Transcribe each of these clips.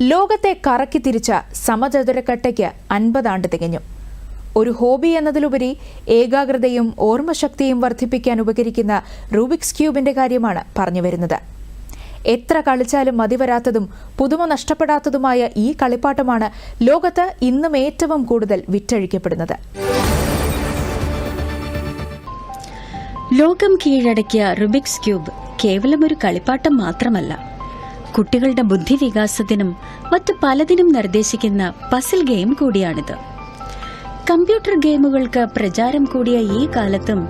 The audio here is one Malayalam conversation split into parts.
ലോകത്തെ കറക്കി തിരിച്ച സമചതുരക്കട്ടയ്ക്ക് അൻപതാണ്ട് തികഞ്ഞു. ഒരു ഹോബി എന്നതിലുപരി ഏകാഗ്രതയും ഓർമ്മശക്തിയും വർദ്ധിപ്പിക്കാൻ ഉപകരിക്കുന്ന റൂബിക്സ് ക്യൂബിന്റെ കാര്യമാണ് പറഞ്ഞു വരുന്നത്. എത്ര കളിച്ചാലും മതിവരാത്തതും പുതുമ നഷ്ടപ്പെടാത്തതുമായ ഈ കളിപ്പാട്ടമാണ് ലോകത്ത് ഇന്നും ഏറ്റവും കൂടുതൽ വിറ്റഴിക്കപ്പെടുന്നത്. ലോകം കീഴടക്കിയ റുബിക്സ് ക്യൂബ് കേവലം ഒരു കളിപ്പാട്ടം മാത്രമല്ല കുട്ടികളുടെ ബുദ്ധിവികാസത്തിനും മറ്റു പലതിനും നിർദ്ദേശിക്കുന്ന പസിൽ ഗെയിം കൂടിയാണിത്. കമ്പ്യൂട്ടർ ഗെയിമുകൾക്ക് പ്രചാരം കൂടിയ ഈ കാലത്തും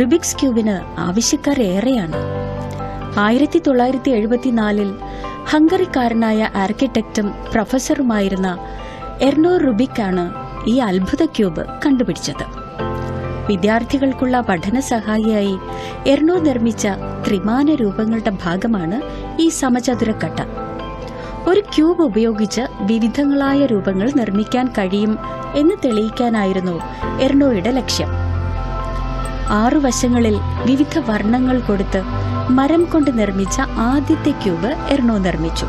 റുബിക്സ് ക്യൂബിന് ആവശ്യക്കാർ ഏറെയാണ്. ആയിരത്തി തൊള്ളായിരത്തി എഴുപത്തിനാലിൽ ഹംഗറിക്കാരനായ ആർക്കിടെക്റ്റും പ്രൊഫസറുമായിരുന്ന എർണോ റുബിക്കാണ് ഈ അത്ഭുത ക്യൂബ് കണ്ടുപിടിച്ചത്. വിദ്യാർത്ഥികൾക്കുള്ള പഠന സഹായിയായി എർണോ നിർമ്മിച്ച ത്രിമാന രൂപങ്ങളുടെ ഭാഗമാണ് ഈ സമചതുരക്കട്ട. ഒരു ക്യൂബ് ഉപയോഗിച്ച് വിവിധങ്ങളായ രൂപങ്ങൾ നിർമ്മിക്കാൻ കഴിയും എന്ന് തെളിയിക്കാനായിരുന്നു എർണോയുടെ ലക്ഷ്യം. ആറു വശങ്ങളിൽ വിവിധ വർണങ്ങൾ കൊടുത്ത് മരം കൊണ്ട് നിർമ്മിച്ച ആദ്യത്തെ ക്യൂബ് എർണോ നിർമ്മിച്ചു.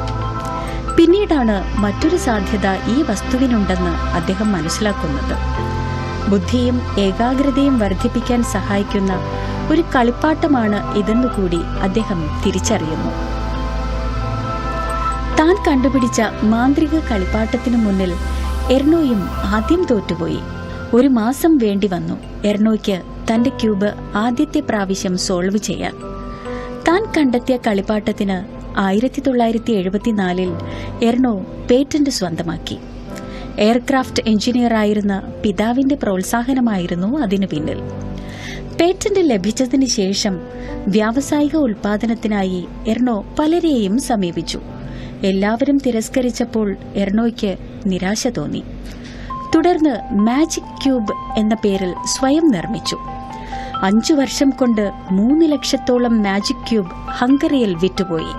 പിന്നീടാണ് മറ്റൊരു സാധ്യത ഈ വസ്തുവിനുണ്ടെന്ന് അദ്ദേഹം മനസ്സിലാക്കുന്നത്. ബുദ്ധിയും ഏകാഗ്രതയും വർദ്ധിപ്പിക്കാൻ സഹായിക്കുന്ന ഒരു കളിപ്പാട്ടമാണ് ഇതെന്നുകൂടി അദ്ദേഹം തിരിച്ചറിയുന്നു. താൻ കണ്ടുപിടിച്ച മാന്ത്രിക കളിപ്പാട്ടത്തിനു മുന്നിൽ എർണോയും ആദ്യം തോറ്റുപോയി. ഒരു മാസം വേണ്ടി വന്നു. എർണോയ്ക്ക് തന്റെ ക്യൂബ് ആദ്യത്തെ പ്രാവശ്യം സോൾവ് ചെയ്യാൻ. താൻ കണ്ടെത്തിയ കളിപ്പാട്ടത്തിന് ആയിരത്തി തൊള്ളായിരത്തി എഴുപത്തിനാലിൽ എർണോ പേറ്റന്റ് സ്വന്തമാക്കി. എയർക്രാഫ്റ്റ് എഞ്ചിനീയറായിരുന്ന പിതാവിന്റെ പ്രോത്സാഹനമായിരുന്നു അതിനു പിന്നിൽ. പേറ്റന്റ് ലഭിച്ചതിന് ശേഷം വ്യാവസായിക ഉൽപാദനത്തിനായി എർണോ പലരെയും സമീപിച്ചു. എല്ലാവരും തിരസ്കരിച്ചപ്പോൾ എർണോയ്ക്ക് നിരാശ തോന്നി. തുടർന്ന് മാജിക് ക്യൂബ് എന്ന പേരിൽ സ്വയം നിർമ്മിച്ചു. അഞ്ചു വർഷം കൊണ്ട് മൂന്ന് ലക്ഷത്തോളം മാജിക് ക്യൂബ് ഹംഗറിയിൽ വിറ്റുപോയി.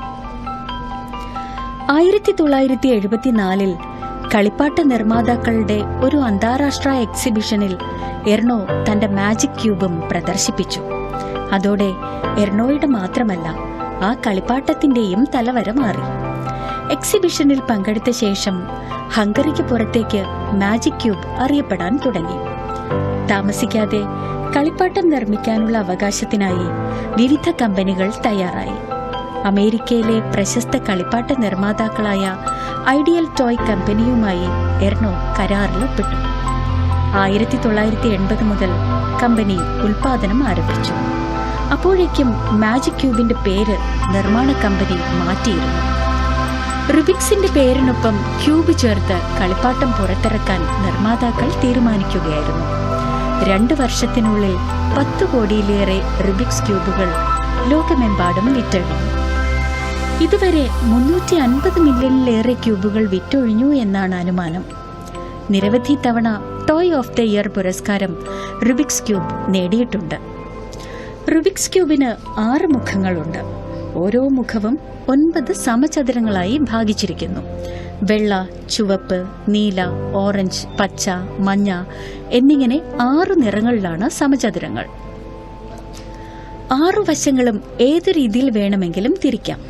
ആയിരത്തി തൊള്ളായിരത്തി എഴുപത്തിനാലിൽ കളിപ്പാട്ട നിർമ്മാതാക്കളുടെ ഒരു അന്താരാഷ്ട്ര എക്സിബിഷനിൽ എർണോ തന്റെ മാജിക് ക്യൂബും പ്രദർശിപ്പിച്ചു. അതോടെ എർണോയുടെ മാത്രമല്ല ആ കളിപ്പാട്ടത്തിന്റെയും തലവര മാറി. എക്സിബിഷനിൽ പങ്കെടുത്ത ശേഷം ഹംഗറിക്ക് പുറത്തേക്ക് മാജിക് ക്യൂബ് അറിയപ്പെടാൻ തുടങ്ങി. താമസിക്കാതെ കളിപ്പാട്ടം നിർമ്മിക്കാനുള്ള അവകാശത്തിനായി വിവിധ കമ്പനികൾ തയ്യാറായി. അമേരിക്കയിലെ പ്രശസ്ത കളിപ്പാട്ട നിർമ്മാതാക്കളായ ഐഡിയൽ ടോയ് കമ്പനിയുമായി എർണോ കരാറിലൊപ്പിട്ടു ആയിരത്തി തൊള്ളായിരത്തി എൺപത് മുതൽ കമ്പനി ഉൽപാദനം ആരംഭിച്ചു. അപ്പോഴേക്കും മാജിക് ക്യൂബിന്റെ പേര് നിർമ്മാണ കമ്പനി മാറ്റിയിരുന്നു. റുബിക്സിന്റെ പേരിനൊപ്പം ക്യൂബ് ചേർത്ത് കളിപ്പാട്ടം പുറത്തിറക്കാൻ നിർമ്മാതാക്കൾ തീരുമാനിക്കുകയായിരുന്നു. രണ്ട് വർഷത്തിനുള്ളിൽ പത്ത് കോടിയിലേറെ റുബിക്സ് ക്യൂബുകൾ ലോകമെമ്പാടും വിറ്റഴിഞ്ഞു. ഇതുവരെ മുന്നൂറ്റി അൻപത് മില്യണിലേറെ ക്യൂബുകൾ വിറ്റൊഴിഞ്ഞു എന്നാണ് അനുമാനം. നിരവധി തവണ ടോയ് ഓഫ് ദ ഇയർ പുരസ്കാരം റുബിക്സ് ക്യൂബ് നേടിയിട്ടുണ്ട്. റുബിക്സ് ക്യൂബിന് ആറ് മുഖങ്ങളുണ്ട്. ഓരോ മുഖവും ഒൻപത് സമചതുരങ്ങളായി ഭാഗിച്ചിരിക്കുന്നു. വെള്ള ചുവപ്പ് നീല ഓറഞ്ച് പച്ച മഞ്ഞ എന്നിങ്ങനെ ആറു നിറങ്ങളിലാണ് സമചതുരങ്ങൾ. ആറു വശങ്ങളും ഏതു രീതിയിൽ വേണമെങ്കിലും തിരിക്കാം.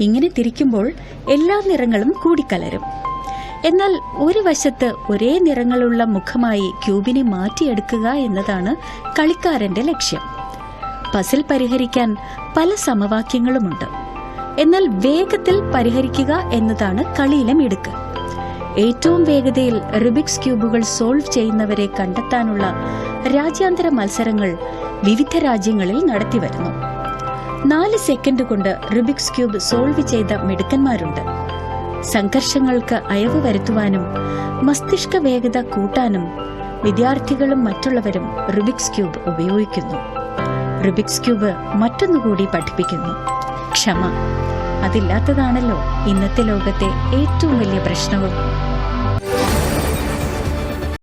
ഇങ്ങനെ തിരിക്കുമ്പോൾ എല്ലാ നിറങ്ങളും കൂടിക്കലരും. എന്നാൽ ഒരു വശത്ത് ഒരേ നിറങ്ങളുള്ള മുഖമായി ക്യൂബിനെ മാറ്റിയെടുക്കുക എന്നതാണ് കളിക്കാരന്റെ ലക്ഷ്യം. പസിൽ പരിഹരിക്കാൻ പല സമവാക്യങ്ങളുമുണ്ട്. എന്നാൽ വേഗത്തിൽ പരിഹരിക്കുക എന്നതാണ് കളിയിലെ മിടുക്ക്. ഏറ്റവും വേഗതയിൽ റിബിക്സ് ക്യൂബുകൾ സോൾവ് ചെയ്യുന്നവരെ കണ്ടെത്താനുള്ള രാജ്യാന്തര മത്സരങ്ങൾ വിവിധ രാജ്യങ്ങളിൽ നടത്തിവരുന്നു നാല് സെക്കൻഡ് കൊണ്ട് റിബിക്സ് ക്യൂബ് സോൾവ് ചെയ്ത മിടുക്കന്മാരുണ്ട്. സംഘർഷങ്ങൾക്ക് അയവ് വരുത്തുവാനും മസ്തിഷ്ക വേഗത കൂട്ടാനും വിദ്യാർത്ഥികളും മറ്റുള്ളവരും റിബിക്സ് ക്യൂബ് ഉപയോഗിക്കുന്നു. റിബിക്സ് ക്യൂബ് മറ്റൊന്നുകൂടി പഠിപ്പിക്കുന്നു. ക്ഷമ. അതില്ലാത്തതാണല്ലോ ഇന്നത്തെ ലോകത്തെ ഏറ്റവും വലിയ പ്രശ്നവും.